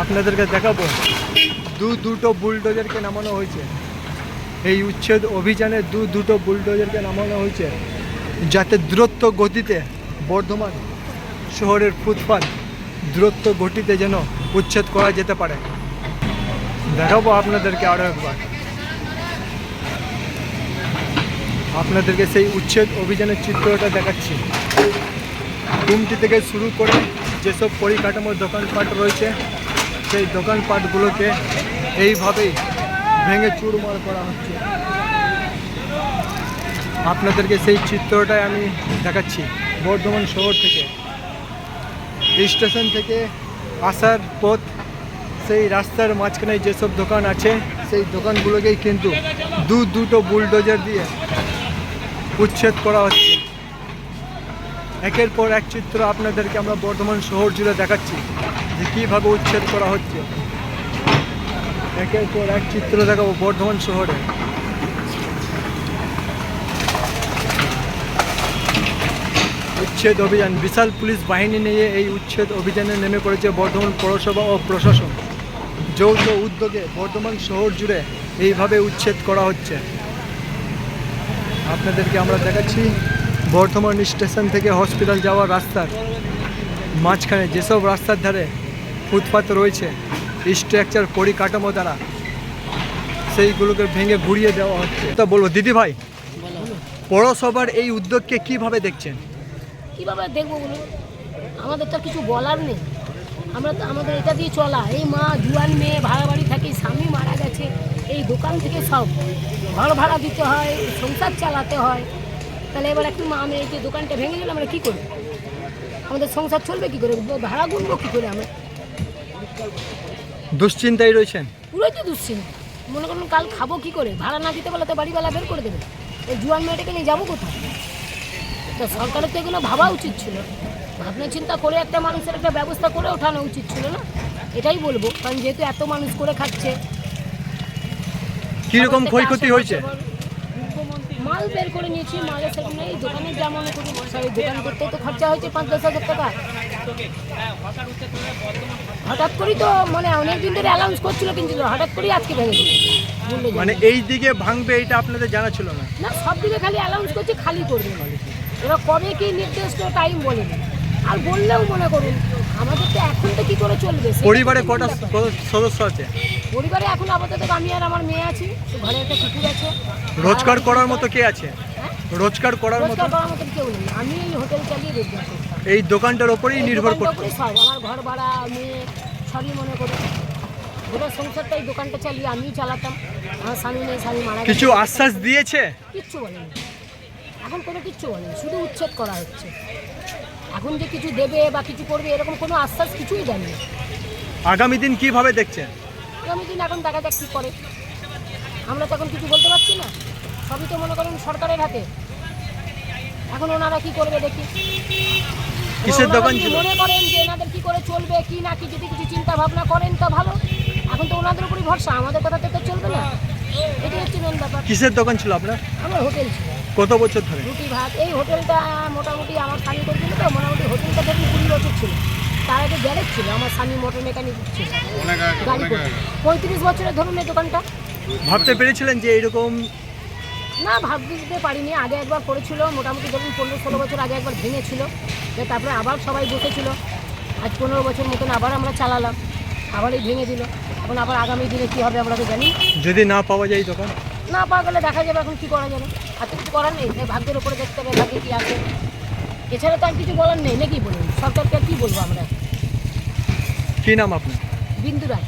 আপনাদেরকে দেখাবো। দু দুটো বুলডোজারকে নামানো হয়েছে। এই উচ্ছেদ অভিযানে দু দুটো বুলডোজারকে নামানো হয়েছে, যাতে দ্রুত গতিতে বর্ধমান শহরের ফুটপাত দ্রুত গতিতে যেন উচ্ছেদ করা যেতে পারে। দেখাবো আপনাদেরকে আরও একবার। আপনাদেরকে সেই উচ্ছেদ অভিযানের চিত্রটা দেখাচ্ছি। গুমটি থেকে শুরু করে যেসব পরিকাঠামোর দোকানপাট রয়েছে সেই দোকানপাটগুলোকে এইভাবেই ভেঙে চুরমার করা হচ্ছে। আপনাদেরকে সেই চিত্রটাই আমি দেখাচ্ছি বর্ধমান শহর থেকে। স্টেশন থেকে আসার পথ, সেই রাস্তার মাঝখানে যেসব দোকান আছে, সেই দোকানগুলোকেই কিন্তু দু দুটো বুলডোজার দিয়ে উচ্ছেদ করা হচ্ছে। একের পর এক চিত্র আপনাদেরকে আমরা বর্ধমান শহর জুড়ে দেখাচ্ছি যে কীভাবে উচ্ছেদ করা হচ্ছে। একের পর এক চিত্র দেখাবো বর্ধমান শহরে। উচ্ছেদ অভিযান, বিশাল পুলিশ বাহিনী নিয়ে এই উচ্ছেদ অভিযানে নেমে পড়েছে বর্ধমান পৌরসভা ও প্রশাসন। যৌথ উদ্যোগে বর্ধমান শহর জুড়ে এইভাবে উচ্ছেদ করা হচ্ছে। আপনাদেরকে আমরা দেখাচ্ছি বর্ধমান স্টেশন থেকে হসপিটাল যাওয়ার রাস্তার মাঝখানে যেসব রাস্তার ধারে ফুটপাত রয়েছে স্ট্রাকচার পরিকাঠামো দ্বারা সেইগুলোকে ভেঙে ঘুরিয়ে দেওয়া হচ্ছে। তো বলব দিদি ভাই, পৌরসভার এই উদ্যোগকে কীভাবে দেখছেন? কীভাবে দেখব বলুন? আমাদের তো কিছু বলার নেই। আমরা তো, আমাদের এটা দিয়ে চলা। এই মা জুয়ান মেয়ে ভাড়া বাড়ি থাকি, স্বামী মারা গেছে, এই দোকান থেকে সব। ঘর ভাড়া দিতে হয়, সংসার চালাতে হয়। তাহলে এবার একটু মা মেয়ে যে দোকানটা ভেঙে গেলে আমরা কী করব? আমাদের সংসার চলবে কী করে? ভাড়া গুনবো কী করে আমরা? দুশ্চিন্তায় রয়েছেন? পুরোই তো দুশ্চিন্তা। মনে করুন কাল খাব কী করে? ভাড়া না দিতে পারলে তো বাড়িওয়ালা বের করে দেবে। এই জুয়ান মেয়েটাকে নিয়ে যাব কোথায়? তো সরকারের তো এগুলো ভাবা উচিত ছিল। ভাবনা চিন্তা করে একটা মানুষের একটা ব্যবস্থা করে ওঠানো উচিত ছিল না? এটাই বলব। কারণ যেহেতু এত মানুষ করে খাচ্ছে। কীরকম ক্ষয়ক্ষতি হয়েছে? মাল বের করে নিয়েছি মালের সেরকম নেই দোকানে যা মনে করি দোকান করতে তো খরচা হয়েছে পাঁচ দশ হাজার টাকা। হঠাৎ করেই তো মানে অনেক দিন ধরে অ্যালাউন্স করছিল কিন্তু হঠাৎ করেই আজকে ভেঙে দিল। মানে এই দিকে ভাঙবে এটা আপনাদের জানা ছিল না? না সব দিকে খালি অ্যালাউন্স করছে খালি করবে এবার কবে কি নির্দিষ্ট টাইম বলেনি আর বললেও মনে করুন আমাদের তো এখন তো কি করে চলবে? পরিবারে কটা সদস্য আছে? পরিবারে এখন আপাতত আমি আর আমার মেয়ে আছি তো ঘরে একটা কুকুর আছে। রোজগার করার মতো কে আছে? হ্যাঁ? রোজগার করার মতো? করার মতো কেউ নেই। আমি এই হোটেল চালিয়ে রোজগার করতাম এই দোকানটার ওপরেই নির্ভর উপরেই সব আমার ঘর ভাড়া মেয়ে সবই মনে করি গোটা সংসারটা এই দোকানটা চালিয়ে আমিই চালাতাম। আমার স্বামী নেই স্বামী মারা কিছু আশ্বাস দিয়েছে? কিচ্ছু বলেনি। এখন কোনো কিচ্ছু বলেনি শুধু উচ্ছেদ করা হচ্ছে। এখন যে কিছু দেবে বা কিছু করবে এরকম কোনো আশ্বাস কিছুই দেয়নি আগামী দিন কীভাবে দেখছেন? আগামী দিন এখন দেখা যাক কী করে। আমরা তো এখন কিছু বলতে পারছি না। সবই তো মনে করেন সরকারের হাতে। এখন ওনারা কি করবে দেখি। কিসের দোকান ছিল? মনে করেন যে এনাদের কি করে চলবে কি না কি যদি কিছু চিন্তা ভাবনা করেন তো ভালো। এখন তো ওনাদের উপরই ভরসা আমাদের কথাতে তো চলবে না। এটাই হচ্ছে মেন ব্যাপার। কিসের দোকান ছিল আপনার? আমার হোটেল ছিল। কত বছর ধরে? রুটি ভাত এই হোটেলটা মোটামুটি আমার স্বামী করছিল তো মোটামুটি হোটেলটা ধরুন কুড়ি বছর ছিল। তার আগে গ্যারেজ ছিল আমার স্বামী মোটর মেকানিক ছিল। গাড়ি করতো। পঁয়ত্রিশ বছরের ধরুন এই দোকানটা। ভাবতে পেরেছিলেন যে এরকম না ভাবতে পারিনি। আগে একবার করেছিল মোটামুটি ধরুন পনেরো ষোলো বছর আগে একবার ভেঙেছিল। তারপরে আবার সবাই বসেছিল। আজ পনেরো বছর মতন আবার আমরা চালালাম। আবার এই ভেঙে দিল। এখন আবার আগামী দিনে কী হবে আমরা তো জানি যদি না পাওয়া যায় দোকান? না পাওয়া গেলে দেখা যাবে এখন কী করা যাবে। আর কিছু করার নেই। ভাগ্যের উপরে দেখতে হবে ভাগ্যে কী আছে। এছাড়া তো আর কিছু বলার নেই নাকি বলুন? সরকারকে আর কী বলব আমরা? কি নাম আপনার? বিন্দু রায়